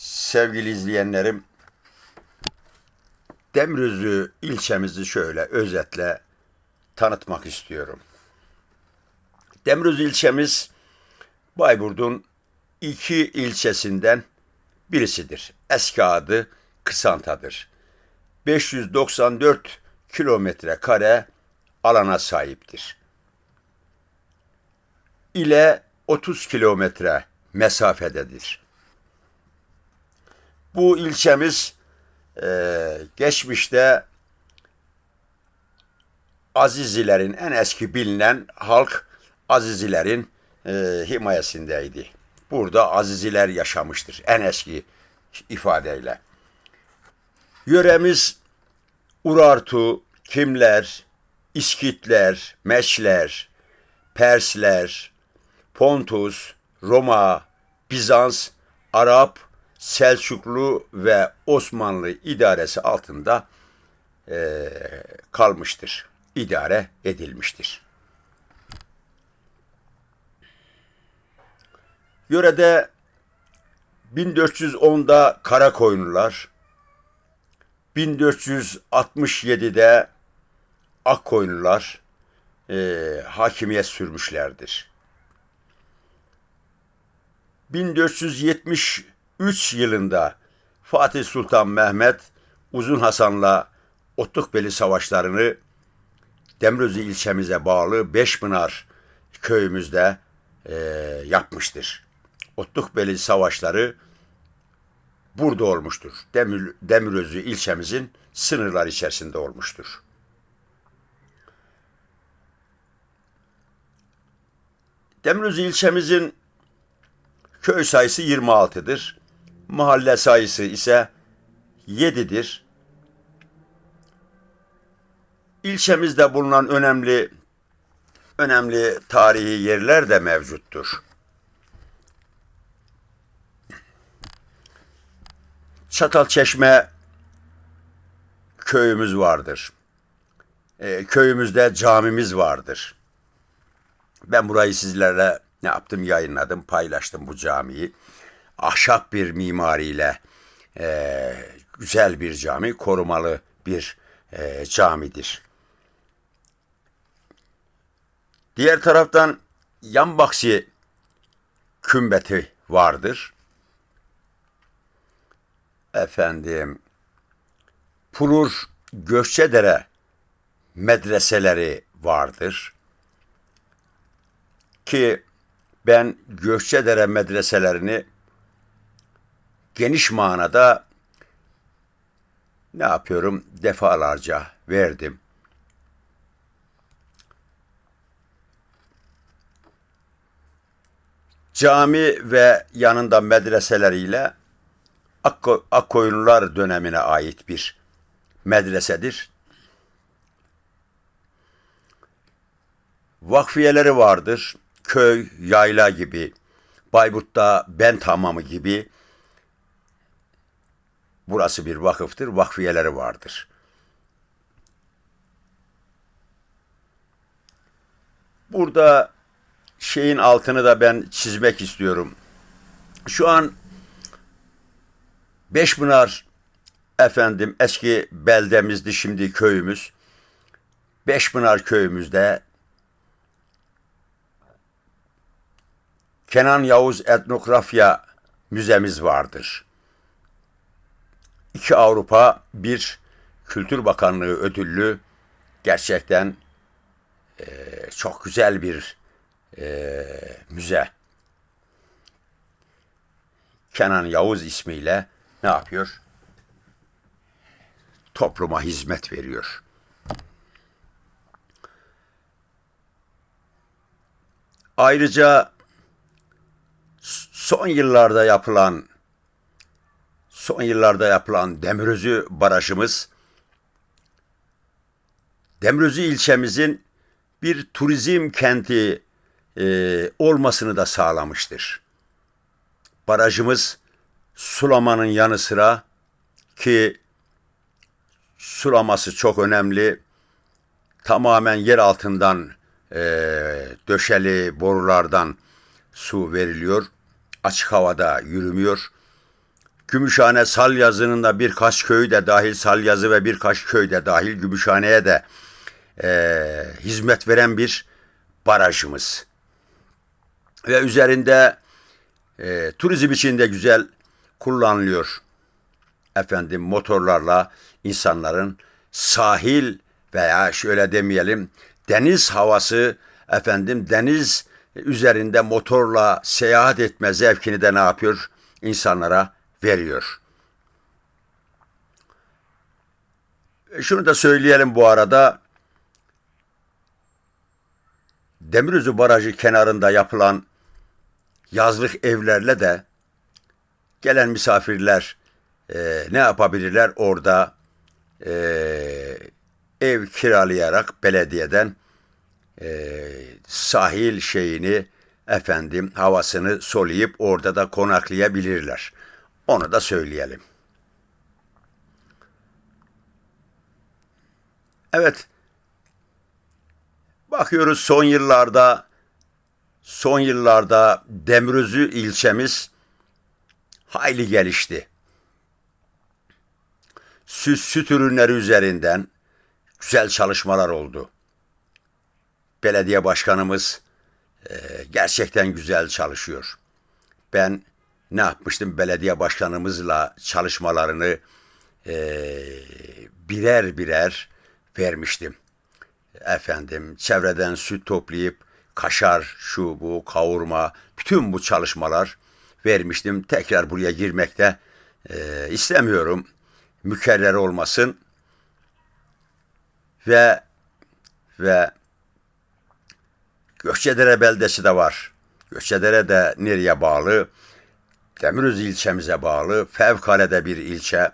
Sevgili izleyenlerim, Demirözü ilçemizi şöyle özetle tanıtmak istiyorum. Demirözü ilçemiz Bayburt'un iki ilçesinden birisidir. Eski adı Kısanta'dır. 594 kilometre kare alana sahiptir. İle 30 kilometre mesafededir. Bu ilçemiz eee, geçmişte Azizilerin en eski bilinen halk Azizilerin eee, himayesindeydi. Burada Aziziler yaşamıştır en eski ifadeyle. Yöremiz Urartu, Kimler, İskitler, Meşler, Persler, Pontus, Roma, Bizans, Arap, Selçuklu ve Osmanlı idaresi altında eee, kalmıştır. İdare edilmiştir. Yörede 1410'da Karakoyunlular, 1467'de Akkoyunlular eee hakimiyet sürmüşlerdir. 1473 yılında Fatih Sultan Mehmet Uzun Hasan'la Otlukbeli savaşlarını Demirözü ilçemize bağlı Beşpınar köyümüzde eee, yapmıştır. Otlukbeli savaşları burada olmuştur. Demir, Demirözü ilçemizin sınırlar içerisinde olmuştur. Demirözü ilçemizin köy sayısı 26'dır. Mahalle sayısı ise 7'dir. İlçemizde bulunan önemli önemli tarihi yerler de mevcuttur. Çatalçeşme köyümüz vardır. Ee, köyümüzde camimiz vardır. Ben burayı sizlerle ne yaptım yayınladım, paylaştım bu camiyi. Ahşap bir mimariyle eee, güzel bir cami, korumalı bir eee, camidir. Diğer taraftan Yanbaksi kümbeti vardır. Efendim Pulur Gökçedere medreseleri vardır ki ben Gökçedere medreselerini geniş manada ne yapıyorum defalarca verdim. Cami ve yanında medreseleriyle Akko- Akkoyunlular dönemine ait bir medresedir. Vakfiyeleri vardır. Köy, yayla gibi, Bayburt'ta Bent Hamamı gibi burası bir vakıftır. Vakfiyeleri vardır. Burada şeyin altını da ben çizmek istiyorum. Şu an Beşpınar efendim eski beldemizdi şimdi köyümüz. Beşpınar köyümüzde Kenan Yavuz Etnografya Müzemiz vardır. İki Avrupa, bir Kültür Bakanlığı ödüllü gerçekten eee, çok güzel bir eee, müze. Kenan Yavuz ismiyle ne yapıyor? Topluma hizmet veriyor. Ayrıca son yıllarda yapılan son yıllarda yapılan Demirözü barajımız Demirözü ilçemizin bir turizm kenti e, olmasını da sağlamıştır. Barajımız sulamanın yanı sıra ki sulaması çok önemli. Tamamen yer altından e, döşeli borulardan su veriliyor. Açık havada yürümüyor. Gümüşhane Salyazı'nın da birkaç köyü de dahil, Salyazı ve birkaç köy de dahil Gümüşhane'ye de eee, hizmet veren bir barajımız. Ve üzerinde eee, turizm için de güzel kullanılıyor. Efendim motorlarla insanların sahil veya şöyle demeyelim deniz havası efendim deniz üzerinde motorla seyahat etme zevkini de ne yapıyor? insanlara veriyor. Şunu da söyleyelim bu arada. Demirözü Barajı kenarında yapılan yazlık evlerle de gelen misafirler e, ne yapabilirler orada e, ev kiralayarak belediyeden e, sahil şeyini efendim havasını soluyup orada da konaklayabilirler. Onu da söyleyelim. Evet. Bakıyoruz son yıllarda son yıllarda Demirözü ilçemiz hayli gelişti. Süt, süt ürünleri üzerinden güzel çalışmalar oldu. Belediye başkanımız e, gerçekten güzel çalışıyor. Ben ne yapmıştım belediye başkanımızla çalışmalarını e, birer birer vermiştim. Efendim çevreden süt toplayıp kaşar, şu bu, kavurma, bütün bu çalışmalar vermiştim. Tekrar buraya girmekte e, istemiyorum. Mükerrer olmasın. Ve ve Gökçedere beldesi de var. Gökçedere de nereye bağlı? Demiröz ilçemize bağlı. Fevkalade bir ilçe.